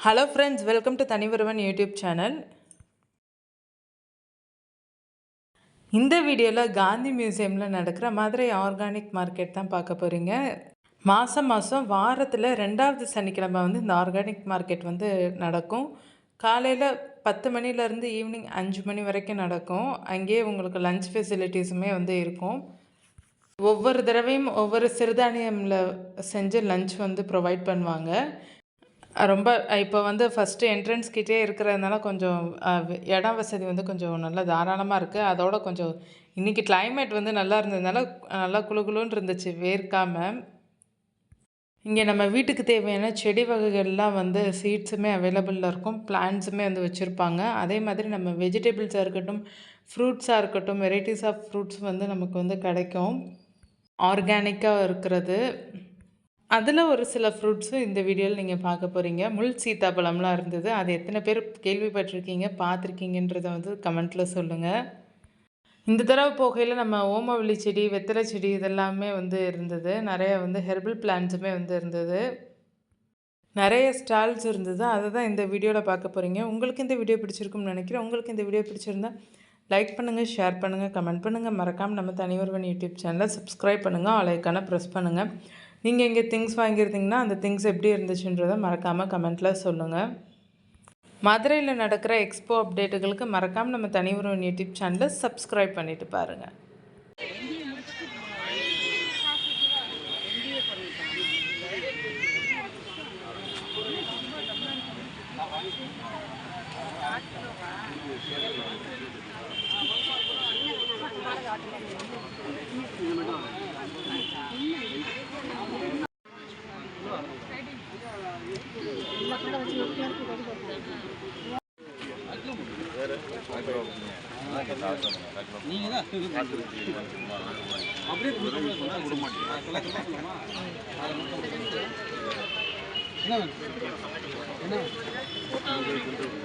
Hello friends welcome to தனிவருவன் YouTube channel இந்த வீடியோவில் காந்தி மியூசியமில் நடக்கிற மதுரை ஆர்கானிக் மார்க்கெட் தான் பார்க்க போகிறீங்க மாதம் மாதம் வாரத்தில் ரெண்டாவது சனிக்கிழமை வந்து இந்த ஆர்கானிக் மார்க்கெட் வந்து நடக்கும். காலையில் பத்து மணிலேருந்து ஈவினிங் அஞ்சு மணி வரைக்கும் நடக்கும். அங்கேயே உங்களுக்கு லஞ்ச் ஃபெசிலிட்டிஸுமே வந்து இருக்கும். ஒவ்வொரு தடவையும் ஒவ்வொரு சிறுதானியமில் செஞ்சு லஞ்ச் வந்து ப்ரொவைட் பண்ணுவாங்க. ரொம்ப இப்போ வந்து ஃபஸ்ட்டு என்ட்ரன்ஸ் கிட்டே இருக்கிறதுனால கொஞ்சம் இடம் வசதி வந்து கொஞ்சம் நல்லா தாராளமாக இருக்குது அதோட கொஞ்சம் இன்றைக்கி கிளைமேட் வந்து நல்லா இருந்ததுனால நல்லா குளு குளுன்னு இருந்துச்சு வேர்க்காமல் இங்கே நம்ம வீட்டுக்கு தேவையான செடி வகைகள்லாம் வந்து சீட்ஸுமே அவைலபிளில் இருக்கும். பிளான்ட்ஸுமே வந்து வச்சுருப்பாங்க. அதே மாதிரி நம்ம வெஜிடபிள்ஸாக இருக்கட்டும் ஃப்ரூட்ஸாக இருக்கட்டும் வெரைட்டிஸ் ஆஃப் ஃப்ரூட்ஸ் வந்து நமக்கு வந்து கிடைக்கும். ஆர்கானிக்காக இருக்கிறது. அதில் ஒரு சில ஃப்ரூட்ஸும் இந்த வீடியோவில் நீங்கள் பார்க்க போகிறீங்க முள் சீத்தாப்பழம்லாம் இருந்தது. அது எத்தனை பேர் கேள்விப்பட்டிருக்கீங்க பார்த்துருக்கீங்கன்றத வந்து கமெண்ட்டில் சொல்லுங்கள் இந்த தடவை போகையில் நம்ம ஓமவல்லி செடி வெத்தலை செடி இதெல்லாமே வந்து இருந்தது. நிறைய வந்து ஹெர்பல் பிளான்ஸுமே வந்து இருந்தது. நிறைய ஸ்டால்ஸ் இருந்தது. அதை தான் இந்த வீடியோவில் பார்க்க போகிறீங்க உங்களுக்கு இந்த வீடியோ பிடிச்சிருக்கும்னு நினைக்கிறேன். உங்களுக்கு இந்த வீடியோ பிடிச்சிருந்தா லைக் பண்ணுங்கள் ஷேர் பண்ணுங்கள் கமெண்ட் பண்ணுங்கள் மறக்காமல் நம்ம தனியொருவன் யூடியூப் சேனலை சப்ஸ்கிரைப் பண்ணுங்கள் அலைக்கான ப்ரெஸ் பண்ணுங்கள் நீங்கள் இங்கே திங்ஸ் வாங்கியிருந்தீங்கன்னா அந்த திங்ஸ் எப்படி இருந்துச்சுன்றதை மறக்காமல் கமெண்ட்டில் சொல்லுங்கள் மதுரையில் நடக்கிற எக்ஸ்போ அப்டேட்டுகளுக்கு மறக்காமல் நம்ம தனியுறவன் யூடியூப் சேனலை சப்ஸ்கிரைப் பண்ணிவிட்டு பாருங்கள்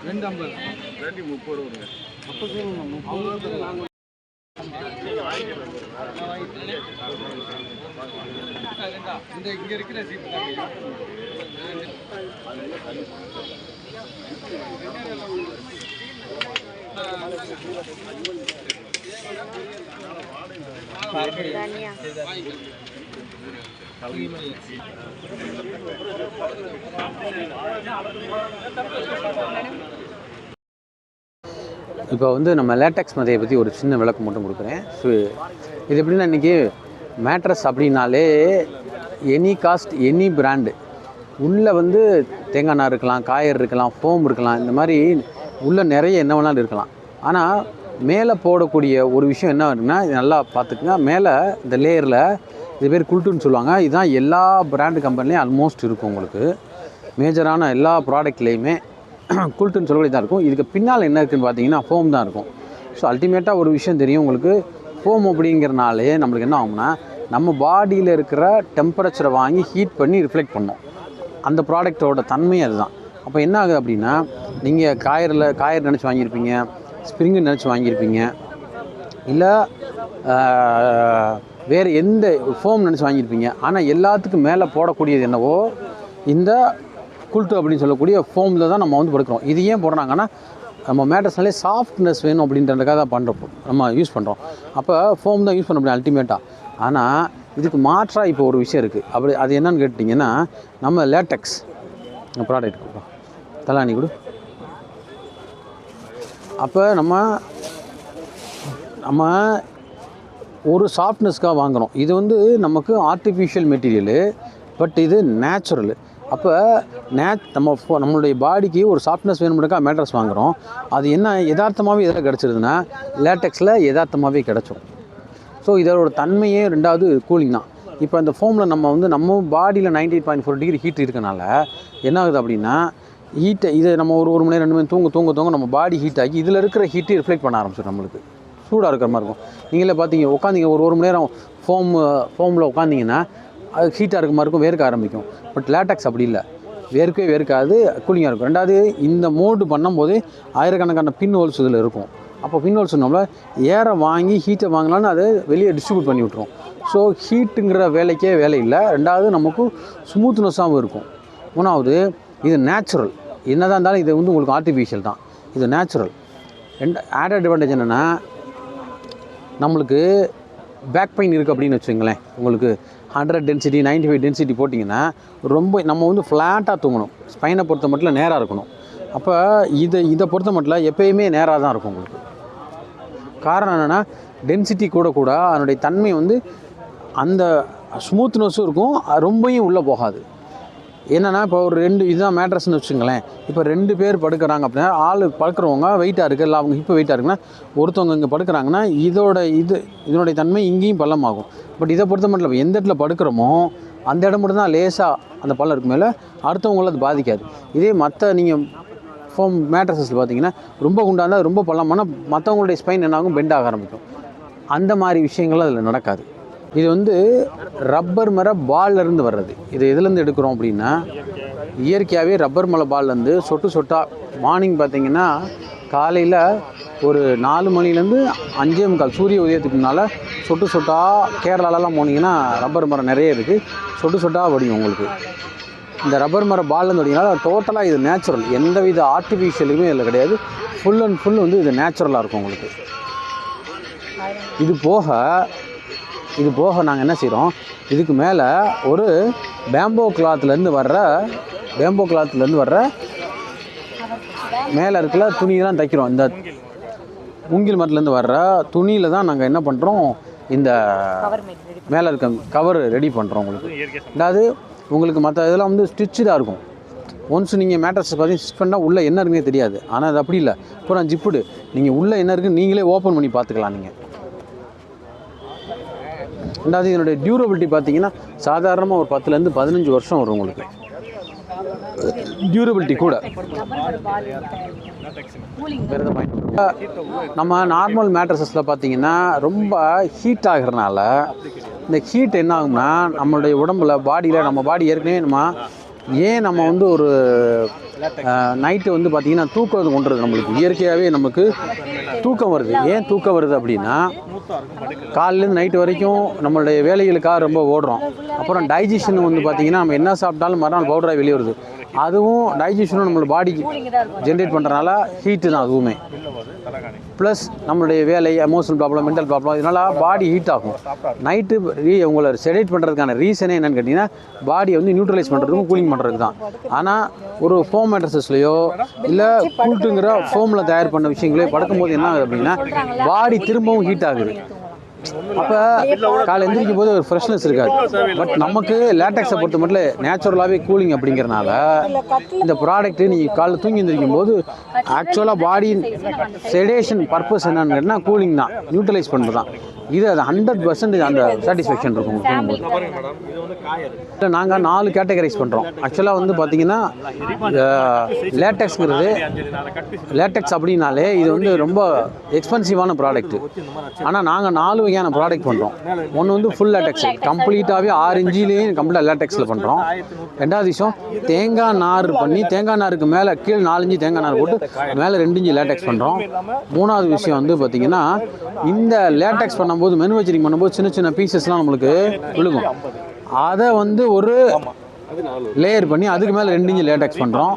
ரெண்டு ஐம்பது ரெண்டு முப்பது வருங்க இந்த இங்க இருக்கிற சீட்டு தான் இப்போ வந்து நம்ம லேட்டக்ஸ் மதையை பற்றி ஒரு சின்ன விளக்கம் மட்டும் கொடுக்குறேன். ஸோ இது எப்படின்னா இன்றைக்கி மேட்ரஸ் அப்படின்னாலே எனி காஸ்ட் எனி பிராண்டு உள்ளே வந்து தேங்காய் நார் இருக்கலாம் காயர் இருக்கலாம் ஃபோம் இருக்கலாம் இந்த மாதிரி உள்ளே நிறைய என்ன வேணாலும் இருக்கலாம். ஆனால் மேலே போடக்கூடிய ஒரு விஷயம் என்ன இருக்குன்னா இது நல்லா பார்த்துக்குங்க. மேலே இந்த லேயரில் இது பேர் குல்ட்டுன்னு சொல்லுவாங்க. இதுதான் எல்லா பிராண்டு கம்பெனிலையும் ஆல்மோஸ்ட் இருக்கும் உங்களுக்கு. மேஜரான எல்லா ப்ராடக்ட்லேயுமே குல்ட்டுன்னு சொல்லக்கூடிய தான் இருக்கும். இதுக்கு பின்னால் என்ன இருக்குன்னு பார்த்தீங்கன்னா ஃபோம் தான் இருக்கும். ஸோ அல்டிமேட்டாக ஒரு விஷயம் தெரியும் உங்களுக்கு. ஃபோம் அப்படிங்கிறனாலே நம்மளுக்கு என்ன ஆகும்னா நம்ம பாடியில் இருக்கிற டெம்பரேச்சரை வாங்கி ஹீட் பண்ணி ரிஃப்ளெக்ட் பண்ணும். அந்த ப்ராடக்ட்டோட தன்மை அதுதான். அப்போ என்ன ஆகுது அப்படின்னா நீங்கள் காயரில் காயர் நினச்சி வாங்கியிருப்பீங்க. ஸ்ப்ரிங்கு நினச்சி வாங்கியிருப்பீங்க. இல்லை வேறு எந்த ஃபோம் நினச்சி வாங்கியிருப்பீங்க. ஆனால் எல்லாத்துக்கும் மேலே போடக்கூடியது என்னவோ இந்த குல்ட்டு அப்படின்னு சொல்லக்கூடிய ஃபோமில் தான் நம்ம வந்து படுக்கிறோம் இது ஏன் போடுறாங்கன்னா நம்ம மேட்டர்ஸ்னாலே சாஃப்ட்னஸ் வேணும் அப்படின்றதுக்காக தான் பண்ணுறோம் நம்ம யூஸ் பண்ணுறோம் அப்போ ஃபோம் தான் யூஸ் பண்ண முடியும் அல்டிமேட்டாக ஆனால் இதுக்கு மாற்றாக இப்போ ஒரு விஷயம் இருக்குது அப்படி அது என்னன்னு கேட்டிங்கன்னா நம்ம லேட்டெக்ஸ் ப்ராடக்ட் கொடுப்போம். தலானி கொடு. அப்போ நம்ம நம்ம ஒரு சாஃப்ட்னஸ்க்காக வாங்குகிறோம் இது வந்து நமக்கு ஆர்டிஃபிஷியல் மெட்டீரியலு பட் இது நேச்சுரலு அப்போ நே நம்ம நம்மளுடைய பாடிக்கு ஒரு சாஃப்ட்னஸ் வேணும்னாக்கா மேட்ரஸ் வாங்குகிறோம் அது என்ன யதார்த்தமாகவே எதில் கிடச்சிருதுன்னா லேட்டெக்ஸில் யதார்த்தமாகவே கிடச்சிரும். ஸோ இதோட தன்மையே ரெண்டாவது கூலிங் தான். இப்போ இந்த ஃபோமில் நம்ம வந்து நம்ம பாடியில் ninety eight point four degree heat இருக்கனால என்ன ஆகுது அப்படின்னா ஹீட்டை இதை நம்ம ஒரு ஒரு மணி ரெண்டு மணி தூங்க தூங்க தூங்க நம்ம பாடி ஹீட் ஆகி இதில் இருக்கிற ஹீட்டு ரிஃப்ளெக்ட் பண்ண ஆரம்பிச்சிடும் நம்மளுக்கு. சூடாக இருக்கிற மாதிரி இருக்கும். நீங்களே பார்த்தீங்க உட்காந்தீங்க ஒரு ஒரு மணி நேரம் ஃபோம் ஃபோமில் உட்காந்திங்கன்னா அது ஹீட்டாக இருக்க மாதிரி இருக்கும் வேர்க்க ஆரம்பிக்கும். பட் லேட்டக்ஸ் அப்படி இல்லை. வேர்க்கவே வேர்க்காது கூலிங்காக இருக்கும். ரெண்டாவது இந்த மோடு பண்ணும்போது ஆயிரக்கணக்கான பின் ஹோல்ஸ் இதில் இருக்கும். அப்போ பின் ஹோல்ஸ் நம்மள ஏற வாங்கி ஹீட்டை வாங்கலாம்னு அதை வெளியே டிஸ்ட்ரிபியூட் பண்ணி விட்ருவோம் ஸோ ஹீட்டுங்கிற வேலைக்கே வேலை இல்லை. ரெண்டாவது நமக்கு ஸ்மூத்னஸாகவும் இருக்கும். மூணாவது இது நேச்சுரல் என்னதான் இருந்தாலும் இது வந்து உங்களுக்கு ஆர்டிஃபிஷியல் தான். இது நேச்சுரல் ரெண்டு ஆட் அட்வான்டேஜ் என்னென்னா நம்மளுக்கு பேக் பெயின் இருக்குது அப்படின்னு வச்சுங்களேன் உங்களுக்கு ஹண்ட்ரட் டென்சிட்டி 95 ஃபைவ் டென்சிட்டி போட்டிங்கன்னா ரொம்ப நம்ம வந்து ஃப்ளாட்டாக தூங்கணும். ஸ்பைனை பொறுத்த மட்டும் நேராக இருக்கணும். அப்போ இதை இதை பொறுத்த மட்டும் எப்பயுமே நேராக தான் இருக்கும் உங்களுக்கு. காரணம் என்னென்னா டென்சிட்டி கூட கூட அதனுடைய தன்மை வந்து அந்த ஸ்மூத்னஸும் இருக்கும் அது உள்ளே போகாது. என்னென்னா இப்போ ஒரு ரெண்டு இதுதான் மேட்ரஸ்னு வச்சுங்களேன் இப்போ ரெண்டு பேர் படுக்கிறாங்க அப்படின்னா ஆள் படுக்கிறவங்க வெயிட்டாக இருக்குது இல்லை அவங்க இப்போ வெயிட்டாக இருக்குன்னா ஒருத்தவங்க இங்கே படுக்கிறாங்கன்னா இதோட இது இதனுடைய தன்மை இங்கேயும் பள்ளமாகும். பட் இதை பொறுத்த மட்டும் இல்லை எந்த இடத்துல படுக்கிறோமோ அந்த இடம் மட்டும் தான் லேசாக அந்த பள்ளம் இருக்கு மேலே அடுத்தவங்கள அது பாதிக்காது. இதே மற்ற நீங்கள் ஃபோம் மேட்ரஸஸில் பார்த்தீங்கன்னா ரொம்ப குண்டாக ரொம்ப பள்ளமான மற்றவங்களுடைய ஸ்பைன் என்ன ஆகும் பெண்ட் ஆக ஆரம்பிக்கும். அந்த மாதிரி விஷயங்கள் அதில் நடக்காது. இது வந்து ரப்பர் மர பால்ல இருந்து வர்றது. இது எதுலேருந்து எடுக்கிறோம் அப்படின்னா இயற்கையாகவே ரப்பர் மலை பால்லேருந்து சொட்டு சொட்டாக மார்னிங் பார்த்தீங்கன்னா காலையில் ஒரு நாலு மணிலேருந்து அஞ்சே முக்கால் சூரிய உதயத்துக்கு முன்னால் சொட்டு சொட்டாக கேரளாலலாம் போனீங்கன்னா ரப்பர் மரம் நிறைய இருக்குது சொட்டு சொட்டாக வடியும் உங்களுக்கு. இந்த ரப்பர் மர பால்லேருந்து வடிங்கனால டோட்டலாக இது நேச்சுரல் எந்தவித ஆர்டிஃபிஷியலுமே இதில் கிடையாது. ஃபுல் அண்ட் ஃபுல் வந்து இது நேச்சுரலாக இருக்கும் உங்களுக்கு. இது போக இது போக நாங்கள் என்ன செய்கிறோம் இதுக்கு மேலே ஒரு பேம்போ கிளாத்லேருந்து வர்ற பேம்போ கிளாத்லேருந்து வர்ற மேலே இருக்கிற துணியெல்லாம் தைக்கிறோம். இந்த மூங்கில் மரத்துலேருந்து வர்ற துணியில் தான் நாங்கள் என்ன பண்ணுறோம் இந்த மேலே இருக்க கவர் ரெடி பண்ணுறோம் உங்களுக்கு. அதாவது உங்களுக்கு மற்ற இதெல்லாம் வந்து ஸ்டிச்சுடாக இருக்கும். ஒன்ஸ் நீங்கள் மேட்ரஸ் பார்த்தீங்கன்னா ஸ்டிச் பண்ணால் உள்ளே என்ன இருக்குன்னே தெரியாது. ஆனால் அது அப்படி இல்லை. அப்புறம் ஜிப்புடு நீங்கள் உள்ளே என்ன இருக்குன்னு நீங்களே ஓப்பன் பண்ணி பார்த்துக்கலாம் நீங்கள் ரெண்டாவது இதனுடைய டியூரபிலிட்டி பார்த்தீங்கன்னா சாதாரணமாக ஒரு பத்துலேருந்து பதினஞ்சு வருஷம் வரும் உங்களுக்கு. டியூரபிலிட்டி கூட. நம்ம நார்மல் மேட்ரஸஸில் பார்த்தீங்கன்னா ரொம்ப ஹீட் ஆகிறனால இந்த ஹீட் என்ன ஆகும்னா நம்மளுடைய உடம்புல பாடியில் நம்ம பாடி ஏற்கனவே நம்ம ஏன் நம்ம வந்து ஒரு நைட்டு வந்து பார்த்திங்கன்னா தூக்கம் கொண்டுறது நம்மளுக்கு? இயற்கையாகவே நமக்கு தூக்கம் வருது. ஏன் தூக்கம் வருது அப்படின்னா காலிலேருந்து நைட்டு வரைக்கும் நம்மளுடைய வேலைகளுக்காக ரொம்ப ஓடுறோம். அப்புறம் டைஜஷன் வந்து பார்த்திங்கன்னா நம்ம என்ன சாப்பிட்டாலும் மறுநாள் பவுடராக வெளியே வருது. அதுவும் டைஜஷனும் நம்மளோட பாடிக்கு ஜென்ரேட் பண்ணுறனால ஹீட்டு தான் அதுவுமே. ப்ளஸ் நம்மளுடைய வேலை எமோஷனல் ப்ராப்ளம் மென்டல் ப்ராப்ளம் இதனால் பாடி ஹீட் ஆகும். நைட்டு ரீ உங்களை செடேட் பண்ணுறதுக்கான ரீசனே என்னன்னு கேட்டிங்கன்னா பாடியை வந்து நியூட்ரலைஸ் பண்ணுறதுக்கும் கூலிங் பண்ணுறதுக்கு தான் ஆனால் ஒரு ஃபோம் மேட்ரஸஸ்லையோ இல்லை கூட்டுங்கிற ஃபோமில் தயார் பண்ண விஷயங்களே படுக்கும்போது என்ன ஆகுது அப்படின்னா பாடி திரும்பவும் ஹீட் ஆகுது. அப்போ காலை எந்திரிக்கும் போது ஒரு ஃப்ரெஷ்னஸ் இருக்காது. பட் நமக்கு லேட்டக்ஸை பொறுத்த மட்டும் நேச்சுரலாகவே கூலிங் அப்படிங்கிறனால இந்த ப்ராடக்ட்டு நீங்கள் காலைல தூங்கி எந்திரிக்கும் போது ஆக்சுவலாக பாடி செடேஷன் பர்பஸ் என்னன்னு கேட்டால் கூலிங் தான். நியூட்ரலைஸ் பண்ணுறது தான் இது அது ஹண்ட்ரட் பர்சன்டேஜ் அந்த சாட்டிஸ்ஃபேக்ஷன் இருக்கும் தூங்கும்போது. இல்லை நாங்கள் நாலு கேட்டகரைஸ் பண்ணுறோம் ஆக்சுவலாக வந்து பார்த்தீங்கன்னா லேட்டக்ஸ்ங்கிறது லேட்டக்ஸ் அப்படின்னாலே இது வந்து ரொம்ப எக்ஸ்பென்சிவான ப்ராடக்ட்டு ஆனால் நாங்கள் நாலு வகையான ப்ராடக்ட் பண்ணுறோம் ஒன்று வந்து ஃபுல் லேட்டக்ஸ் கம்ப்ளீட்டாகவே ஆறு இன்ச்சிலேயும் கம்ப்ளீட்டாக லேட்டக்ஸில் பண்ணுறோம் ரெண்டாவது விஷயம் தேங்காய் நார் பண்ணி தேங்காய் நாருக்கு மேலே கீழே நாலஞ்சு தேங்காய் நார் போட்டு மேலே ரெண்டு இஞ்சி லேட்டக்ஸ் பண்ணுறோம் மூணாவது விஷயம் வந்து பார்த்திங்கன்னா இந்த லேட்டக்ஸ் பண்ணும்போது மேனுஃபேக்சரிங் பண்ணும்போது சின்ன சின்ன பீசஸ்லாம் நம்மளுக்கு விழுகும். அதை வந்து ஒரு லேயர் பண்ணி அதுக்கு மேலே ரெண்டு இன்ச்சு லேட்டக்ஸ் பண்ணுறோம்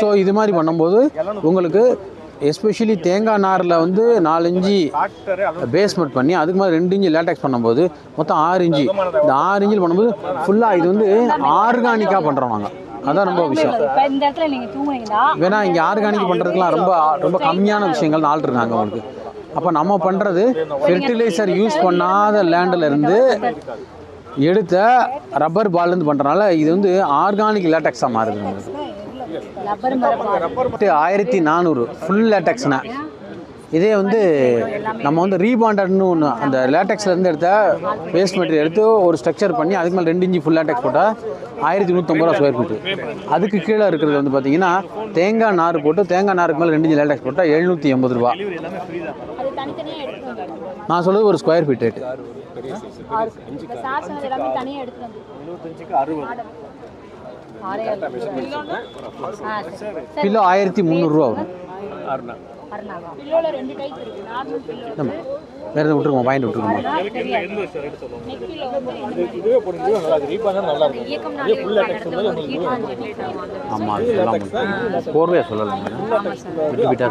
ஸோ இது மாதிரி பண்ணும்போது உங்களுக்கு எஸ்பெஷலி தேங்காய் நாரில் வந்து நாலஞ்சு பேஸ்மெண்ட் பண்ணி அதுக்கு மேலே ரெண்டு இன்ச்சு லேட்டக்ஸ் பண்ணும்போது மொத்தம் ஆறு இன்ச்சு இந்த ஆறு இன்ச்சில் பண்ணும்போது ஃபுல்லாக இது வந்து ஆர்கானிக்காக பண்ணுறோம் நாங்கள் அதான் ரொம்ப விஷயம். வேணா இங்கே ஆர்கானிக் பண்ணுறதுக்குலாம் ரொம்ப ரொம்ப கம்மியான விஷயங்கள் ஆள் இருக்காங்க உங்களுக்கு. அப்போ நம்ம பண்ணுறது ஃபெர்டிலைசர் யூஸ் பண்ணாத லேண்டில் இருந்து எடுத்த ரப்பர் பால்லேருந்து பண்ணுறனால இது வந்து ஆர்கானிக் லேட்டக்ஸாக மாறுது. மரப்பால் ஆயிரத்தி நானூறு ஃபுல் லேட்டக்ஸ்னா இதே வந்து நம்ம வந்து ரீபாண்டட்னு ஒன்று அந்த லேட்டக்ஸ்லேருந்து எடுத்த வேஸ்ட் மெட்டீரியல் எடுத்து ஒரு ஸ்ட்ரக்சர் பண்ணி அதுக்கு மேலே ரெண்டு இன்ச்சு ஃபுல் லேட்டக்ஸ் போட்டால் ஆயிரத்தி நூற்றம்பது ரூபா ஸ்கொயர் ஃபீட்டு அதுக்கு கீழே இருக்கிறது வந்து பார்த்தீங்கன்னா தேங்காய் நார் போட்டு தேங்காய் நாருக்கு மேலே ரெண்டு இன்ச்சு லேட்டக்ஸ் போட்டால் எழுநூற்றி எண்பது ரூபா. நான் சொல்கிறது ஒரு ஸ்கொயர் ஃபீட் ரேட்டு கிலோ ஆயிரத்தி முந்நூறுரூவா வரும். பில்லோல ரெண்டு டைப் இருக்கு நார்மல் பில்லோ நம்ம வேறு எதுவும் விட்டுருக்கோம்? பாயிண்ட் விட்டுருக்கோம்? பில்லோ ஆமாம் அது கோர்வையாக சொல்லலாம். விட்டு விட்டா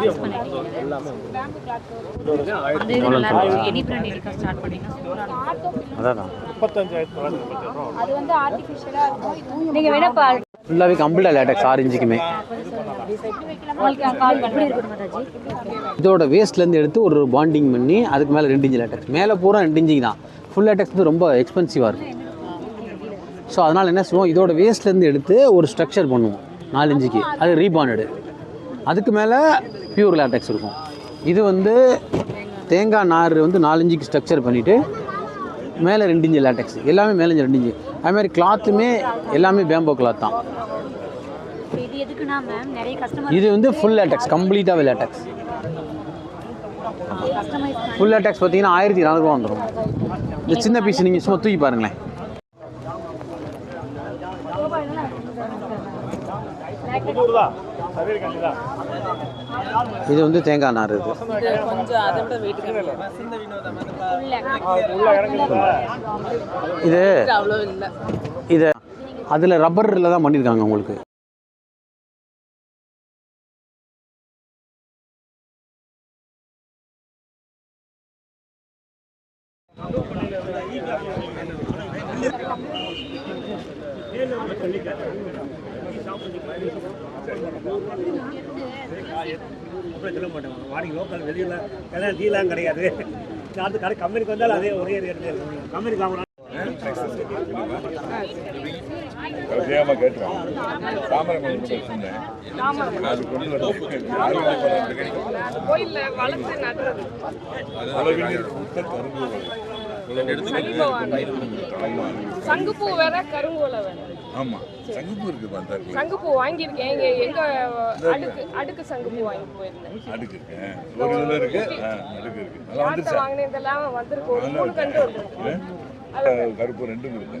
அதான். முப்பத்தஞ்சாயிரத்தி தொள்ளாயிரத்தி முப்பத்தி ரூபா அது வந்து ஆர்டிஃபிஷியலா இருக்கும். நீங்க வேணா ஃபுல்லாகவே கம்ப்ளீட்டாக லேட்டக்ஸ் ஆரஞ்சுக்குமே இதோட வேஸ்ட்லேருந்து எடுத்து ஒரு பாண்டிங் பண்ணி அதுக்கு மேலே ரெண்டு இன்ச்சு லேட்டக்ஸ் மேலே பூரா ரெண்டு இன்ச்சு தான். ஃபுல் லேட்டக்ஸ் வந்து ரொம்ப எக்ஸ்பென்சிவாக இருக்கும். ஸோ அதனால் என்ன செய்வோம் இதோட வேஸ்ட்லேருந்து எடுத்து ஒரு ஸ்ட்ரக்சர் பண்ணுவோம். நாலு இன்ச்சுக்கு. அது ரீபாண்டடு அதுக்கு மேலே பியூர் லேட்டக்ஸ் இருக்கும். இது வந்து தேங்காய் நார் வந்து நாலு ஸ்ட்ரக்சர் பண்ணிவிட்டு மேலே ரெண்டு இன்ச்சு லேட்டக்ஸ். எல்லாமே மேலே ரெண்டு இன்ச்சு. அது மாதிரி கிளாத்துமே எல்லாமே பேம்போ கிளாத் தான். இது எதுக்குன்னா மேம் நிறைய கஸ்டமர் இது வந்து ஃபுல் லேட்டக்ஸ் கம்ப்ளீட்டாகவே லேட்டக்ஸ் ஃபுல் லேட்டக்ஸ் பார்த்தீங்கன்னா ஆயிரத்தி நானூறுரூவா வந்துடும் இந்த சின்ன பீஸ் நீங்கள் சும்மா தூக்கி பாருங்களேன். இது வந்து தேங்காய் நார் இது. இது இது அதில் ரப்பரில் தான் பண்ணியிருக்காங்க உங்களுக்கு. சொல்ல மாட்டேன். வாடகை லோக்கல் வெளியில் எல்லாம் டீலாம் கிடையாது. அடுத்த கடை கம்பெனிக்கு வந்தாலும் அதே ஒரே ரேட்டு கம்பெனிக்கு வாங்கணும். தெரியாம கேட்டுறேன் தாமரை அது கொண்டு வந்து சங்குப்பூ வேற கருங்கோலை வேற. ஆமா. சங்குப்பூ இருக்கு பந்தாருல சங்குப்பூ வாங்கியிருக்கேன். இங்க எங்க அடுக்கு அடுக்கு சங்குப்பூ வாங்கி போயிருந்தேன். அடுக்கு இருக்கு. ஒரு இதுல இருக்கு. ஆ, அடுக்கு இருக்கு. நல்லா யார்கிட்ட வந்துருச்சா? வாங்கினதெல்லாம் வந்திருக்கு. ஒரு மூணு கண்டு வந்திருக்கு. கருப்பு ரெண்டும் இருக்கு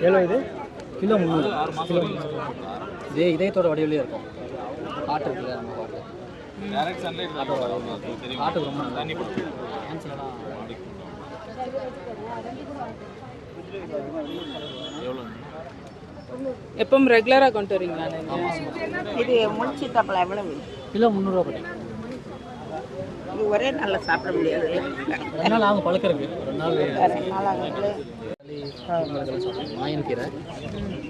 எவ்வளோ இது கிலோ முந்நூறு கிலோ இதே இதயத்தோட வடிவிலே இருக்கும் ஆட்டு இருக்குல்ல நம்ம பாட்டு ஆட்டுக்கு ரொம்ப நல்லா கேன்சர்லாம் எப்பவும் ரெகுலரா கொண்டு வரீங்களா நீங்க? இது முள் சீத்தாப்பழம் எவ்வளவு? கிலோ முந்நூறுரூவா பட்டி. இது ஒரே நாளில் சாப்பிட முடியாது ரெண்டு நாள் ஆகும் பழக்கிறதுக்கு. ஒரு நாள் ரெண்டு நாள் ஆகுது மாயன் கீரை.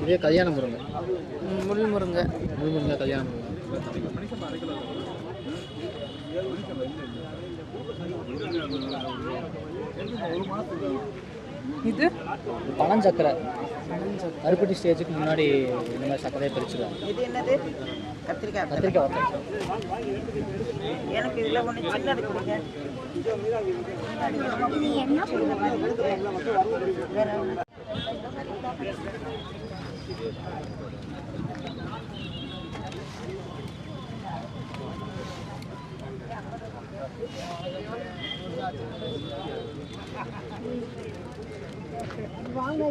இதே கல்யாண முருங்கை. முள் முருங்கை. முழு முருங்கை கல்யாண முருங்கை. இது? பனம் சக்கரை கருப்பட்டி ஸ்டேஜுக்கு முன்னாடி இந்த மாதிரி சக்கரையை பிரிச்சுருவாங்க இது என்னது? கத்திரிக்காய். கத்திரிக்காய் வத்தல். எனக்கு இதில் ஒன்று சின்னது கொடுங்க. வேற வாங்க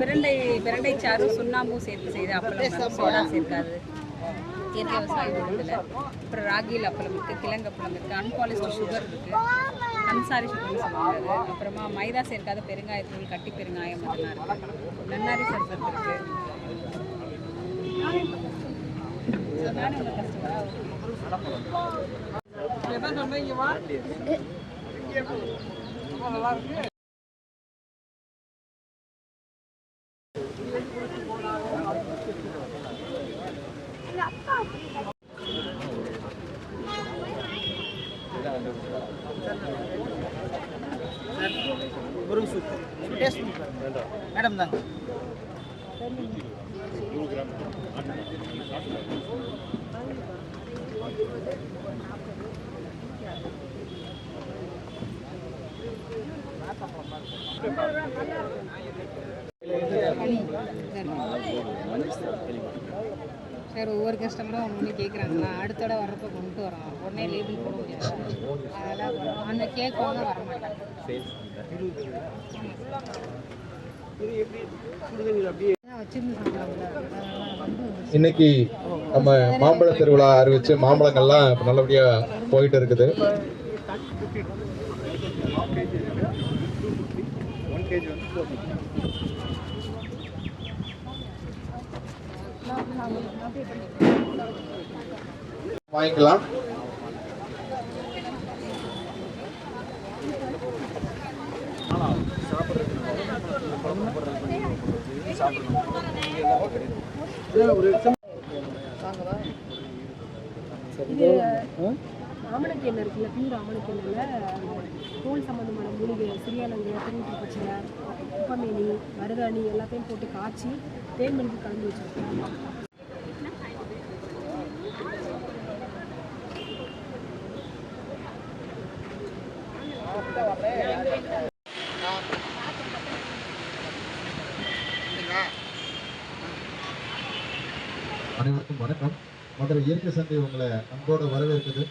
பிரண்டை பிரண்டை சாரும் சுண்ணாம்பும் சேர்த்து செய்து அப்பளம் சோடா சேர்க்காது. இயற்கை விவசாய உணவில் அப்புறம் ராகியில் அப்பளம் இருக்குது கிழங்கு அப்பளம் இருக்குது அன்பாலிஸ்டு சுகர் இருக்குது அன்சாரி சுகர்னு சொல்லுவாங்க. அப்புறமா மைதா சேர்க்காத பெருங்காயத்தூள் கட்டி பெருங்காயம் அதெல்லாம் இருக்குது நன்னாரி சர்பத் இருக்குது கஷ்டப்படா. உங்கள் கஸ்டமராக சார் ஒவ்வொரு கஸ்டமரும் ஒன்று கேட்குறாங்களா அடுத்த தடவை வர்றப்ப கொண்டு வரோம். உடனே லேபிள் போட முடியாது. அதெல்லாம் அந்த கேக் வாங்க வர மாட்டாங்க. வச்சிருந்து இன்னைக்கு நம்ம மாம்பழ திருவிழா அறிவிச்சு மாம்பழங்கள்லாம் இப்ப நல்லபடியா போயிட்டு இருக்குது. ஒன் கேஜி வந்து வாங்கிக்கலாம். ஆமணக்கெண்ணெய் இருக்குல்ல பியூர் ஆமணக்கெண்ணெயில் தோல் சம்மந்தமான மூலிகை சிறியானங்க திருவிட்டு பச்சை குப்பமேனி மருதாணி எல்லாத்தையும் போட்டு காய்ச்சி தேன் மணிக்கு கலந்து வச்சுருக்கோம். இயற்கை சந்தை உங்களை அன்போடு வரவேற்குது.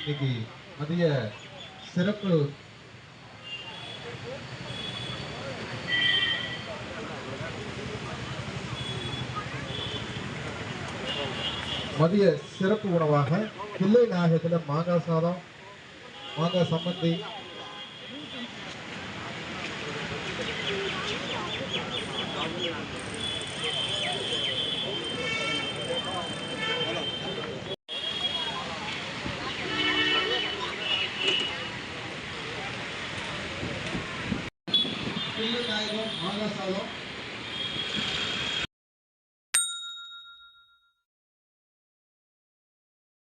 இன்னைக்கு மதிய சிறப்பு மதிய சிறப்பு உணவாக பிள்ளை நாயகத்தில் மாங்காய் சாதம் மாங்காய் சம்மந்தி